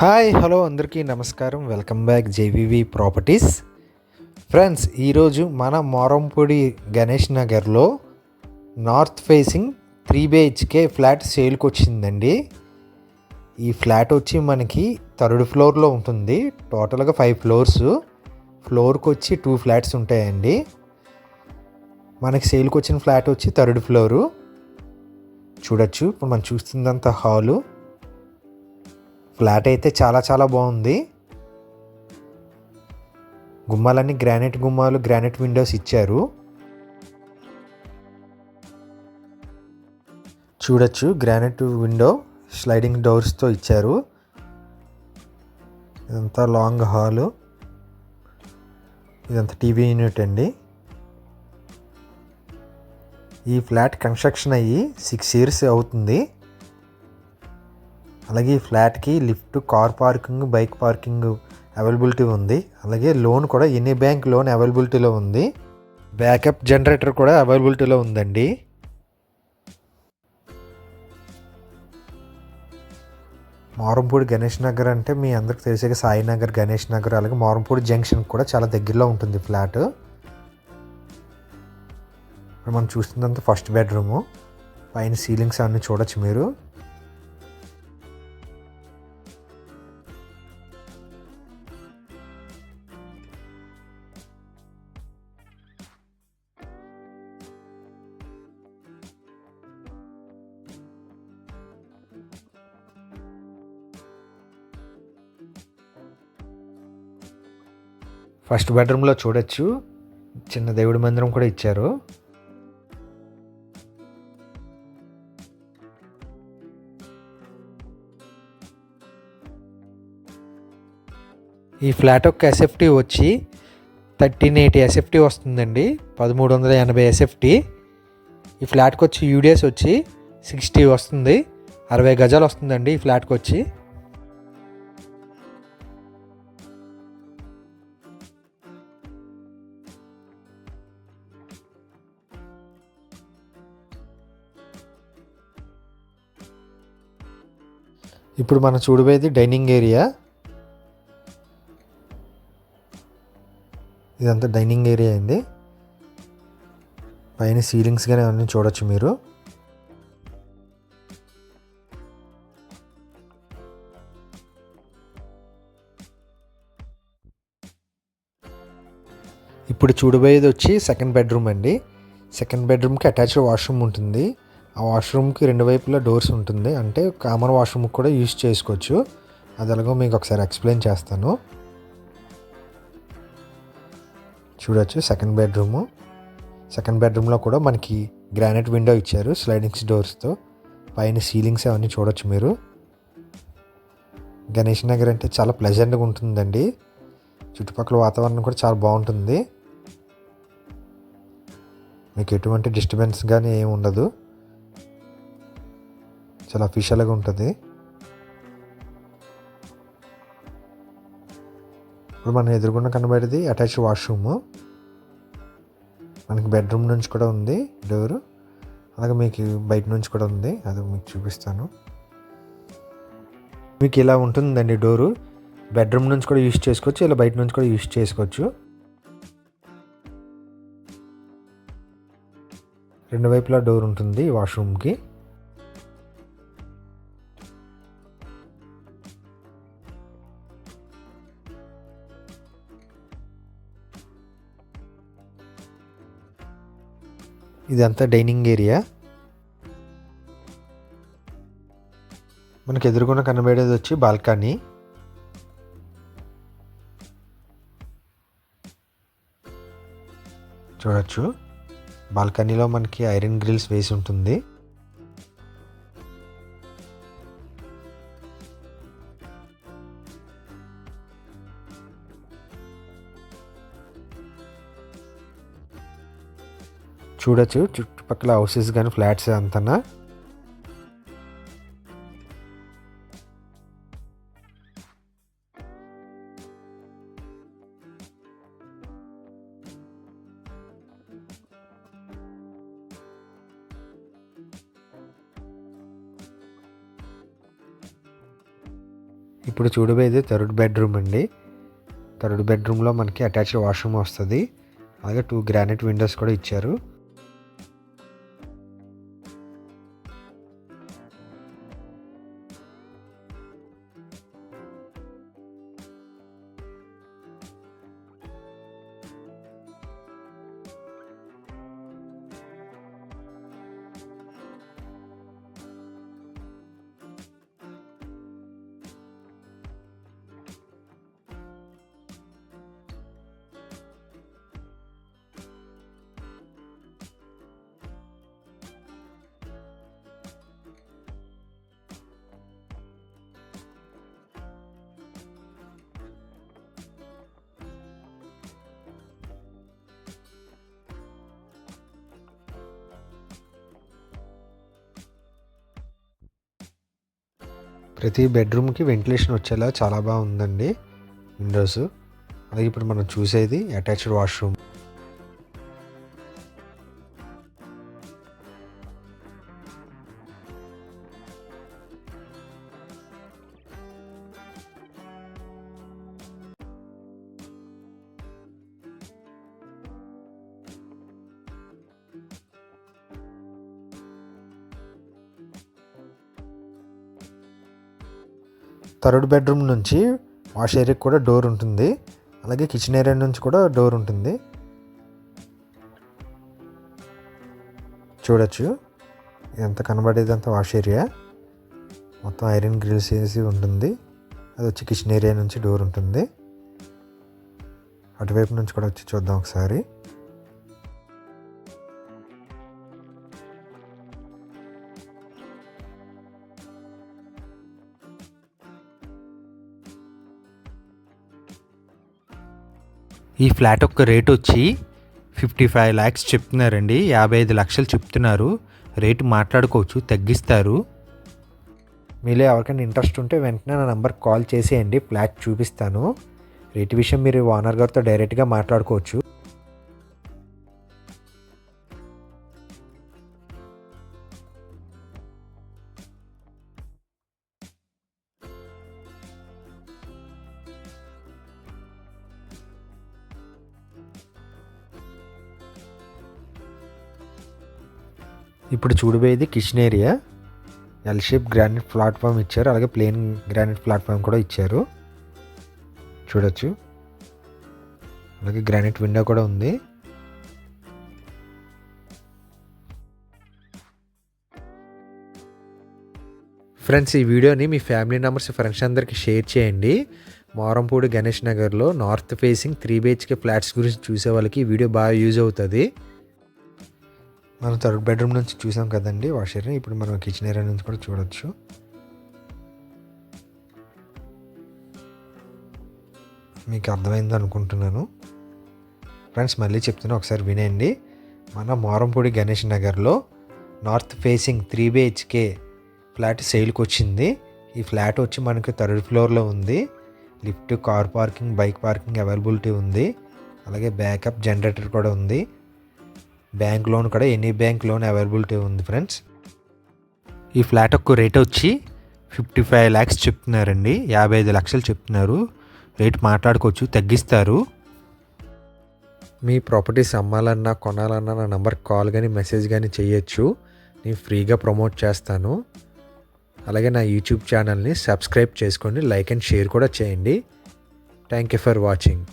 Hi hello అందరికీ నమస్కారం. Welcome back JVV properties. Friends ఈరోజు మన మోరంపూడి గణేష్ నగర్లో north facing three BHK flat సేల్కి వచ్చిందండి ఈ ఫ్లాట్ వచ్చి మనకి థర్డ్ ఫ్లోర్లో ఉంటుంది. టోటల్గా ఫైవ్ ఫ్లోర్స్. ఫ్లోర్కి వచ్చి టూ ఫ్లాట్స్ ఉంటాయండి. మనకి సేల్కి వచ్చిన ఫ్లాట్ వచ్చి థర్డ్ ఫ్లోరు. చూడొచ్చు ఇప్పుడు మనం చూస్తుందంత హాలు. ఫ్లాట్ అయితే చాలా చాలా బాగుంది. గుమ్మాలన్నీ గ్రానైట్ గుమ్మాలు గ్రానైట్ విండోస్ ఇచ్చారు. చూడొచ్చు గ్రానైట్ విండో స్లైడింగ్ డోర్స్తో ఇచ్చారు. ఇదంతా లాంగ్ హాలు. ఇదంతా టీవీ యూనిట్ అండి. ఈ ఫ్లాట్ కన్స్ట్రక్షన్ అయ్యి సిక్స్ ఇయర్స్ అవుతుంది. అలాగే ఈ ఫ్లాట్కి lift car parking bike parking availability ఉంది. అలాగే లోన్ కూడా ఎనీ బ్యాంక్ లోన్ అవైలబిలిటీలో ఉంది. బ్యాకప్ జనరేటర్ కూడా అవైలబిలిటీలో ఉందండి. మారంపూడి గణేష్ నగర్ అంటే మీ అందరికి తెలిసే సాయినగర్ గణేష్ నగర్ అలాగే మారంపూడి జంక్షన్ కూడా చాలా దగ్గరలో ఉంటుంది ఫ్లాట్. ఇప్పుడు మనం చూస్తుందంతా ఫస్ట్ బెడ్రూము పైన సీలింగ్స్ అన్నీ చూడొచ్చు మీరు. ఫస్ట్ బెడ్రూమ్లో చూడొచ్చు. చిన్న దేవుడి మందిరం కూడా ఇచ్చారు. ఈ ఫ్లాట్ యొక్క ఎస్ఎఫ్టీ వచ్చి థర్టీన్ ఎయిటీ ఎస్ఎఫ్టీ వస్తుందండి. పదమూడు వందల ఎనభై ఎస్ఎఫ్టీ ఈ ఫ్లాట్కి వచ్చి యూడిఎస్ వచ్చి సిక్స్టీ వస్తుంది. అరవై గజాలు వస్తుందండి ఈ ఫ్లాట్కి వచ్చి ఇప్పుడు మనం చూడబోయేది డైనింగ్ ఏరియా. ఇదంతా డైనింగ్ ఏరియా అయింది పైన సీలింగ్స్ కానీ అవన్నీ చూడొచ్చు మీరు. ఇప్పుడు చూడబోయేది వచ్చి సెకండ్ బెడ్రూమ్ అండి. సెకండ్ బెడ్రూమ్కి అటాచ్డ్ వాష్రూమ్ ఉంటుంది. ఆ వాష్రూమ్కి రెండు వైపులా డోర్స్ ఉంటుంది. అంటే కామన్ వాష్రూమ్కి కూడా యూస్ చేసుకోవచ్చు. అది ఎలాగో మీకు ఒకసారి ఎక్స్ప్లెయిన్ చేస్తాను. చూడొచ్చు సెకండ్ బెడ్రూము సెకండ్ బెడ్రూమ్లో కూడా మనకి గ్రానైట్ విండో ఇచ్చారు స్లైడింగ్స్ డోర్స్తో పైన సీలింగ్స్ అవన్నీ చూడొచ్చు మీరు. గణేష్ నగర్ అంటే చాలా ప్లెజెంట్గా ఉంటుందండి. చుట్టుపక్కల వాతావరణం కూడా చాలా బాగుంటుంది. మీకు ఎటువంటి డిస్టర్బెన్స్ కానీ ఏమి ఉండదు. చాలా అఫీషియల్గా ఉంటుంది. ఇప్పుడు మనం ఎదురుకుండా కనబడేది అటాచ్డ్ వాష్రూమ్ మనకి బెడ్రూమ్ నుంచి కూడా ఉంది డోరు అలాగే మీకు బయట నుంచి కూడా ఉంది. అది మీకు చూపిస్తాను. మీకు ఇలా ఉంటుందండి డోరు బెడ్రూమ్ నుంచి కూడా యూస్ చేసుకోవచ్చు ఇలా బయట నుంచి కూడా యూస్ చేసుకోవచ్చు. రెండు వైపులా డోర్ ఉంటుంది వాష్రూమ్కి ఇదంతా డైనింగ్ ఏరియా. మనకు ఎదురుకున్న కనబడేది వచ్చి బాల్కనీ. చూడొచ్చు. బాల్కనీలో మనకి ఐరన్ గ్రిల్స్ వేసి ఉంటుంది. చూడొచ్చు. చుట్టుపక్కల హౌసెస్ కానీ ఫ్లాట్స్ అంతనా? ఇప్పుడు చూడబోయేది థర్డ్ బెడ్రూమ్ అండి. థర్డ్ బెడ్రూమ్లో మనకి అటాచ్డ్ వాష్రూమ్ వస్తుంది. అలాగే టూ గ్రానైట్ విండోస్ కూడా ఇచ్చారు. ప్రతి బెడ్రూమ్కి వెంటిలేషన్ వచ్చేలా చాలా బాగుందండి విండోస్. అలాగే ఇప్పుడు మనం చూసేది అటాచ్డ్ వాష్రూమ్. థర్డ్ బెడ్రూమ్ నుంచి వాష్ ఏరియాకి కూడా డోర్ ఉంటుంది. అలాగే కిచెన్ ఏరియా నుంచి కూడా డోర్ ఉంటుంది. చూడొచ్చు. ఎంత కనబడేదంతా వాష్ ఏరియా. మొత్తం ఐరన్ గ్రిల్స్ వేసి ఉంటుంది. అది వచ్చి కిచెన్ ఏరియా నుంచి డోర్ ఉంటుంది. అటువైపు నుంచి కూడా వచ్చి చూద్దాం ఒకసారి. ఈ ఫ్లాట్ యొక్క రేట్ వచ్చి ఫిఫ్టీ ఫైవ్ ల్యాక్స్ చెప్తున్నారండి. యాభై ఐదు లక్షలు చెప్తున్నారు. రేటు మాట్లాడుకోవచ్చు తగ్గిస్తారు. మీలో ఎవరికైనా ఇంట్రెస్ట్ ఉంటే వెంటనే నా నెంబర్కి కాల్ చేసేయండి. ఫ్లాట్ చూపిస్తాను. రేటు విషయం మీరు ఓనర్ గారితో డైరెక్ట్గా మాట్లాడుకోవచ్చు. ఇప్పుడు చూడబోయేది kitchen area. L shape granite platform ఇచ్చారు. అలాగే ప్లెయిన్ గ్రానైట్ ప్లాట్ఫామ్ కూడా ఇచ్చారు. చూడొచ్చు. అలాగే గ్రానైట్ విండో కూడా ఉంది. ఫ్రెండ్స్ ఈ వీడియోని మీ ఫ్యామిలీ మెంబర్స్ ఫ్రెండ్స్ అందరికి షేర్ చేయండి. మారంపూడి గణేష్ నగర్లో north facing three BHK flats గురించి చూసే వాళ్ళకి ఈ వీడియో బాగా యూజ్ అవుతుంది. మనం థర్డ్ బెడ్రూమ్ నుంచి చూసాం కదండి వాష్ ఏరియా ఇప్పుడు మనం కిచెన్ ఏరియా నుంచి కూడా చూడొచ్చు. మీకు అర్థమైంది అనుకుంటున్నాను. ఫ్రెండ్స్ మళ్ళీ చెప్తున్నా ఒకసారి వినేయండి మన మోరంపూడి గణేష్ నగర్లో north facing three BHK flat సేల్కి వచ్చింది. ఈ ఫ్లాట్ వచ్చి మనకి థర్డ్ ఫ్లోర్లో ఉంది. Lift car parking bike parking availability ఉంది. అలాగే బ్యాకప్ జనరేటర్ కూడా ఉంది. బ్యాంక్ లోన్ కూడా ఎనీ బ్యాంక్ లోన్ అవైలబిలిటీ ఉంది ఫ్రెండ్స్. ఈ ఫ్లాట్ యొక్క రేట్ వచ్చి ఫిఫ్టీ ఫైవ్ ల్యాక్స్ చెప్తున్నారండి. యాభై ఐదు లక్షలు చెప్తున్నారు. రేట్ మాట్లాడుకోవచ్చు తగ్గిస్తారు. మీ ప్రాపర్టీస్ అమ్మాలన్నా కొనాలన్నా నా నెంబర్కి కాల్ కానీ మెసేజ్ కానీ చేయొచ్చు. నేను ఫ్రీగా ప్రమోట్ చేస్తాను. అలాగే నా యూట్యూబ్ ఛానల్ని సబ్స్క్రైబ్ చేసుకోండి. లైక్ అండ్ షేర్ కూడా చేయండి. Thank you for watching.